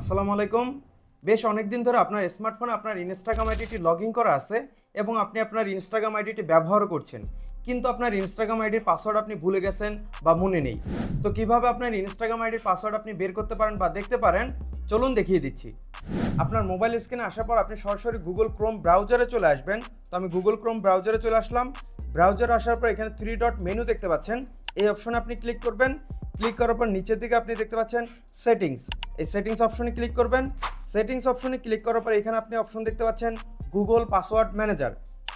আসসালামু আলাইকুম। বেশ অনেক দিন ধরে আপনার স্মার্টফোনে আপনার ইনস্টাগ্রাম আইডিটি লগ ইন করা আছে এবং আপনি আপনার ইনস্টাগ্রাম আইডিটি ব্যবহারও করছেন। কিন্তু আপনার ইনস্টাগ্রাম আইডির পাসওয়ার্ড আপনি ভুলে গেছেন বা মনে নেই। তো কীভাবে আপনার ইনস্টাগ্রাম আইডির পাসওয়ার্ড আপনি বের করতে পারেন বা দেখতে পারেন, চলুন দেখিয়ে দিচ্ছি। আপনার মোবাইল স্ক্রিনে আসার পর আপনি সরাসরি গুগল ক্রোম ব্রাউজারে চলে আসবেন। তো আমি গুগল ক্রোম ব্রাউজারে চলে আসলাম। ব্রাউজারে আসার পর এখানে থ্রি ডট মেনু দেখতে পাচ্ছেন। এই অপশনে আপনি ক্লিক করবেন। ক্লিক করার পর নিচের দিকে আপনি দেখতে পাচ্ছেন সেটিংস। এই সেটিংস অপশনে ক্লিক করবেন। সেটিংস অপশনে ক্লিক করার পর এখানে আপনি অপশন দেখতে পাচ্ছেন গুগল পাসওয়ার্ড ম্যানেজার।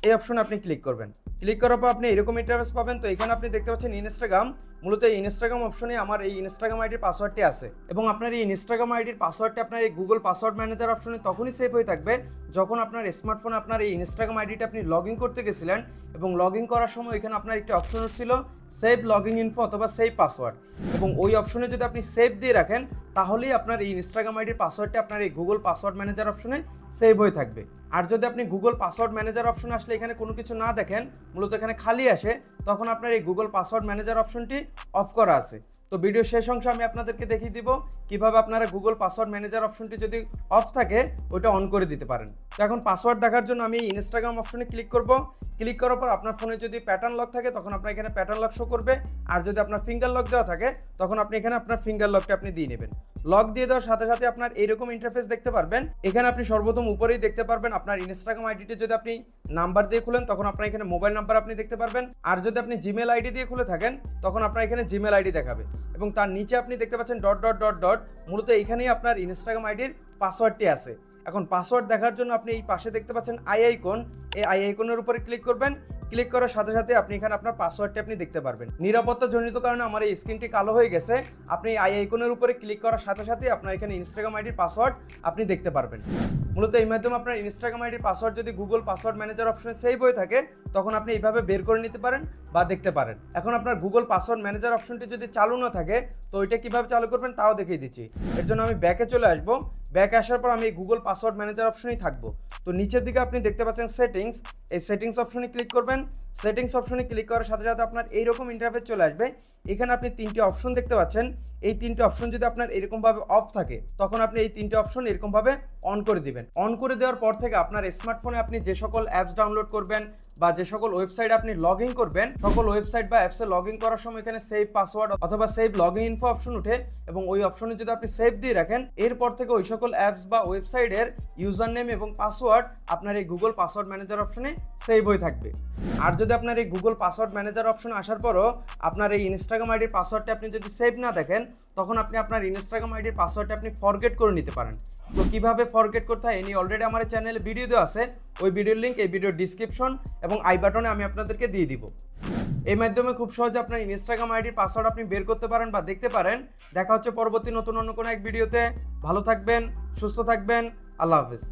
এই অপশনে আপনি ক্লিক করবেন। ক্লিক করার পর আপনি এরকম ইন্টারফেস পাবেন। তো এখানে আপনি দেখতে পাচ্ছেন ইনস্টাগ্রাম মূলত এই ইনস্টাগ্রাম অপশনে আমার এই ইনস্টাগ্রাম আইডির পাসওয়ার্ডটি আছে। এবং আপনার এই ইনস্টাগ্রাম আইডির পাসওয়ার্ডটি আপনার এই গুগল পাসওয়ার্ড ম্যানেজার অপশনে তখনই সেভ হয়ে থাকবে, যখন আপনার স্মার্টফোনে আপনার এই ইনস্টাগ্রাম আইডিটা আপনি লগ ইন করতে গেছিলেন এবং লগ ইন করার সময় এখানে আপনার একটি অপশন ছিল সেভ লগিং ইনফো অথবা সেভ পাসওয়ার্ড এবং ওই অপশনে যদি আপনি সেভ দিয়ে রাখেন, তাহলেই আপনার এই ইনস্টাগ্রাম আইডির পাসওয়ার্ডটি আপনার এই গুগল পাসওয়ার্ড ম্যানেজার অপশনে সেভ হয়ে থাকবে। আর যদি আপনি গুগল পাসওয়ার্ড ম্যানেজার অপশনে আসলে এখানে কোনো কিছু না দেখেন মূলত এখানে খালি আসে, তখন আপনার এই গুগল পাসওয়ার্ড ম্যানেজার অপশনটি অফ করা আছে। তো ভিডিও শেষ অংশে আমি আপনাদেরকে দেখিয়ে দিব কীভাবে আপনারা গুগল পাসওয়ার্ড ম্যানেজার অপশনটি যদি অফ থাকে ওটা অন করে দিতে পারেন। তো এখন পাসওয়ার্ড দেখার জন্য আমি ইনস্টাগ্রাম অপশনে ক্লিক করব। ক্লিক করার পর আপনার ফোনে যদি প্যাটার্ন লক থাকে, তখন আপনার এখানে প্যাটার্ন লক শো করবে। আর যদি আপনার ফিঙ্গার লক দেওয়া থাকে, তখন আপনি এখানে আপনার ফিঙ্গার লকটা আপনি দিয়ে নেবেন। লক দিয়ে দেওয়ার সাথে সাথে আপনার এইরকম ইন্টারফেস দেখতে পারবেন। এখানে আপনি সর্বপ্রথম উপরেই দেখতে পারবেন আপনার ইনস্টাগ্রাম আইডিটি যদি আপনি নাম্বার দিয়ে খুলেন, তখন আপনার এখানে মোবাইল নাম্বার আপনি দেখতে পারবেন। আর যদি আপনি জিমেল আইডি দিয়ে খুলে থাকেন, তখন আপনার এখানে জিমেল আইডি দেখাবে। এবং তার নিচে আপনি দেখতে পাচ্ছেন ডট ডট ডট ডট মূলত এখানেই আপনার ইনস্টাগ্রাম আইডির পাসওয়ার্ডটি আছে। এখন পাসওয়ার্ড দেখার জন্য আপনি এই পাশে দেখতে পাচ্ছেন আই আইকন। এই আই আইকনের উপরে ক্লিক করবেন। ক্লিক করার সাথে সাথে আপনি এখানে আপনার পাসওয়ার্ডটি আপনি দেখতে পারবেন। নিরাপত্তা জনিত কারণে আমার এই স্ক্রিনটি কালো হয়ে গেছে। আপনি আই আইকনের উপরে ক্লিক করার সাথে সাথে আপনার এখানে ইনস্টাগ্রাম আইডির পাসওয়ার্ড আপনি দেখতে পারবেন। মূলত এই মাধ্যমে আপনার ইনস্টাগ্রাম আইডির পাসওয়ার্ড যদি গুগল পাসওয়ার্ড ম্যানেজার অপশনে সেভ হয়ে থাকে, তখন আপনি এইভাবে বের করে নিতে পারেন বা দেখতে পারেন। এখন আপনার গুগল পাসওয়ার্ড ম্যানেজার অপশনটি যদি চালু না থাকে, তো ওইটা কীভাবে চালু করবেন তাও দেখিয়ে দিচ্ছি। এর জন্য আমি ব্যাকে চলে আসব। ব্যাকে আসার পর আমি এই গুগল পাসওয়ার্ড ম্যানেজার অপশনেই থাকব। তো নিচের দিকে আপনি দেখতে পাচ্ছেন সেটিংস এই সেটিংস অপশনে ক্লিক করবেন। সেটিংস অপশনে ক্লিক করার সাথে সাথে আপনার এইরকম ইন্টারফেস চলে আসবে। এখানে আপনি তিনটি অপশন দেখতে পাচ্ছেন। এই তিনটি অপশন যদি আপনার এরকমভাবে অফ থাকে, তখন আপনি এই তিনটি অপশন এরকমভাবে অন করে দিবেন। অন করে দেওয়ার পর থেকে আপনার স্মার্টফোনে আপনি যে সকল অ্যাপস ডাউনলোড করবেন বা যে সকল ওয়েবসাইট আপনি লগ ইন করবেন, সকল ওয়েবসাইট বা অ্যাপসে লগ ইন করার সময় এখানে সেভ পাসওয়ার্ড অথবা save log in info option উঠে এবং ওই অপশনে যদি আপনি সেভ দিয়ে রাখেন, এরপর থেকে ওই সকল অ্যাপস বা ওয়েবসাইটের ইউজার নেম এবং পাসওয়ার্ড আপনার এই গুগল পাসওয়ার্ড ম্যানেজার অপশনে সেভ হয়ে থাকবে। আর যদি আপনার এই গুগল পাসওয়ার্ড ম্যানেজার অপশন আসার পরও আপনার এই ইনস্টাগ্রাম আইডির পাসওয়ার্ডটা আপনি যদি সেভ না দেখেন, তখন আপনি আপনার ইনস্টাগ্রাম আইডির পাসওয়ার্ডটা আপনি ফরগেট করে নিতে পারেন। তো কীভাবে ফরগেট করতে হয় এনি অলরেডি আমার চ্যানেলে ভিডিও দেওয়া আছে। ওই ভিডিওর লিঙ্ক এই ভিডিওর ডিসক্রিপশন এবং আই বাটনে আমি আপনাদেরকে দিয়ে দিব। এই মাধ্যমে খুব সহজে আপনার ইনস্টাগ্রাম আইডির পাসওয়ার্ড আপনি বের করতে পারেন বা দেখতে পারেন। দেখা হচ্ছে পরবর্তী নতুন অন্য কোনো এক ভিডিওতে ভালো থাকবেন, সুস্থ থাকবেন, আল্লাহ হাফিজ।